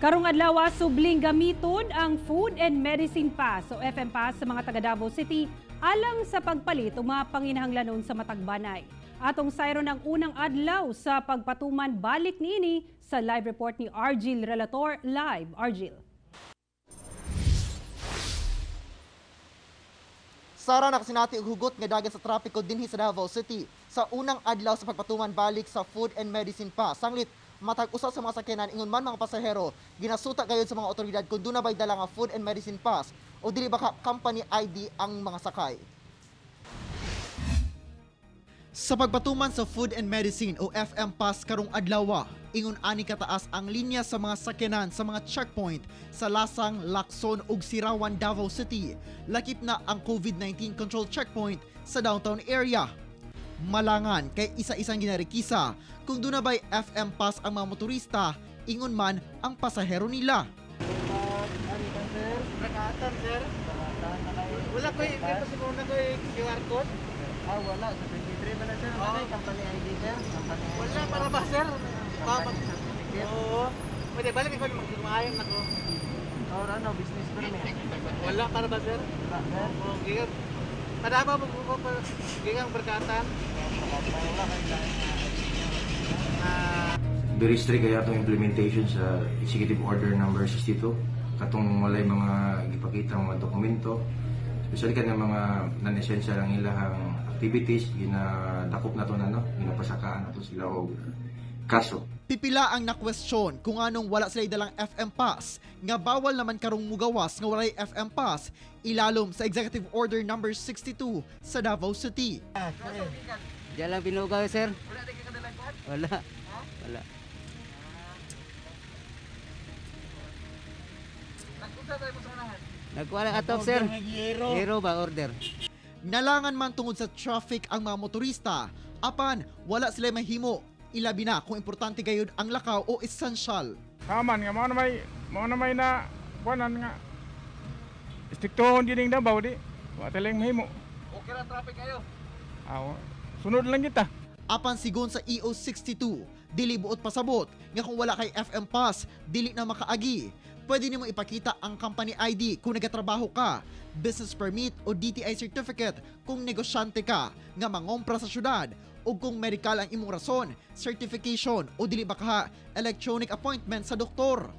Karong adlaw subling gamiton ang Food and Medicine Pass o FM Pass sa mga taga Davao City alang sa pagpalit o mga panginahanglanon sa matagbanay. Atong sayro ng unang adlaw sa pagpatuman balik niini sa live report ni Argil Relator live. Argil. Sara nakasinati og hugot nga dagat sa trapiko dinhi sa Davao City sa unang adlaw sa pagpatuman balik sa Food and Medicine Pass. Sanglit matag usa sa mga sakyanan ingon man mga pasahero ginasuta gayud sa mga otoridad kung doon na bay dala nga Food and Medicine Pass o dili ba company ID ang mga sakay. Sa pagpatuman sa Food and Medicine o FM Pass karong adlaw, ingon ani kataas ang linya sa mga sakyanan sa mga checkpoint sa Lasang, Lacson ug Sirawan, Davao City. Lakip na ang COVID-19 control checkpoint sa downtown area. Malangan kay isa-isang ginarikisa kung doon na ba'y FM Pass ang mga motorista, ingon man ang pasahero nila. Nakatan, sir. Wala ko yung kasi muna ko yung QR code. Ah, wala. Sa 23 ba na sir? Oo. Ano company ID sir? Wala para ba, sir? Oo. Pwede, balik ko magkumayon ako. Or ano, business permit. Wala para ba, sir? Wala sir. Oo, gigang... Kadaba mo po pa gigang berkatan. Ah, very strict kaya itong implementation sa Executive Order number 62 katong walay mga gipakita mga dokumento. Especially ka mga non-essential ang ilahang activities ginadakop na to na no? Ginapasakaan na to sila og kaso Pipila ang na-question kung anong wala sila dalang FM Pass nga bawal naman karong mugawas nga walay FM Pass ilalom sa Executive Order number 62 sa Davao City. Diyan lang pinugaw sir. Wala. Wala. Nagwala atok sir. Hero ba order? Nalangan man tungod sa traffic ang mga motorista, apan wala sila mahimo. Ilabi na kung importante gayud ang lakaw o essential. Kaman nga, mao na may, mao na may na, kuanan nga. Istiktohon din dabaw di. Wa talang mahimo. okay na traffic kayo. Aw, sunod lang kita. Apan sigon sa EO62, dili buot pasabot nga kung wala kay FM Pass, dili na makaagi. Pwede nimo ipakita ang company ID kung nagatrabaho ka, business permit o DTI certificate kung negosyante ka nga mangompra sa syudad o kung medical ang imong rason, certification o dili ba ka electronic appointment sa doktor.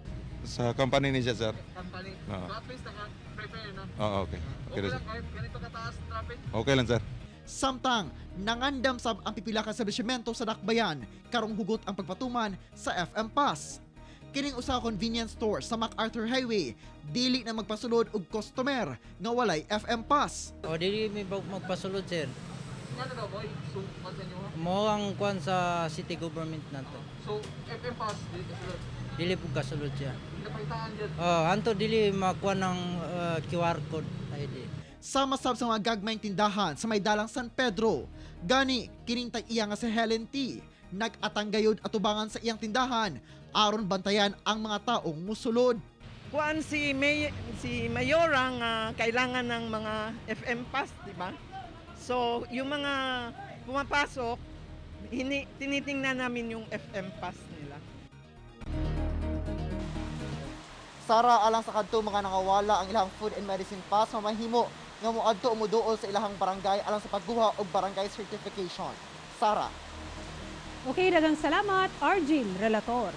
Sa company ni siya, sir. Company. Oo. So at least naka-prepare na. Oo, okay. Okay, Okay lang sir. kahit ganito kataas traffic. okay lang, sir. Samtang nangandam sab ang pipila ka establishmento sa Dakbayan karong hugot ang pagpatuman sa FM Pass. Kining usa ka convenience store sa MacArthur Highway, dili na magpasulod og customer nga walay FM Pass. O dili mi ba magpasulod sir. Ano daw, boy? So, pansin nyo ha? Mo ang kwan sa city government nato. So, FM pass, dito sila. Dili po kasulod siya. Napakitaan dyan. Oh, anto dili makuha ng uh, QR code ID. Sama sab sa mga gagmayng tindahan sa may dalang San Pedro. Gani kining tag iya nga si Helen T. Nag-atang gayud atubangan sa iyang tindahan aron bantayan ang mga taong musulod. kuan si May si Mayora nga kailangan ng mga FM pass, di ba? So, yung mga pumapasok, hini, tinitingnan namin yung FM pass nila. Sara alang sa kadto mga nangawala ang ilang food and medicine pass mamahimo nga moadto o moduol sa ilahang barangay alang sa pagguha og barangay certification. Sara Okay, dagang salamat Argil Relator.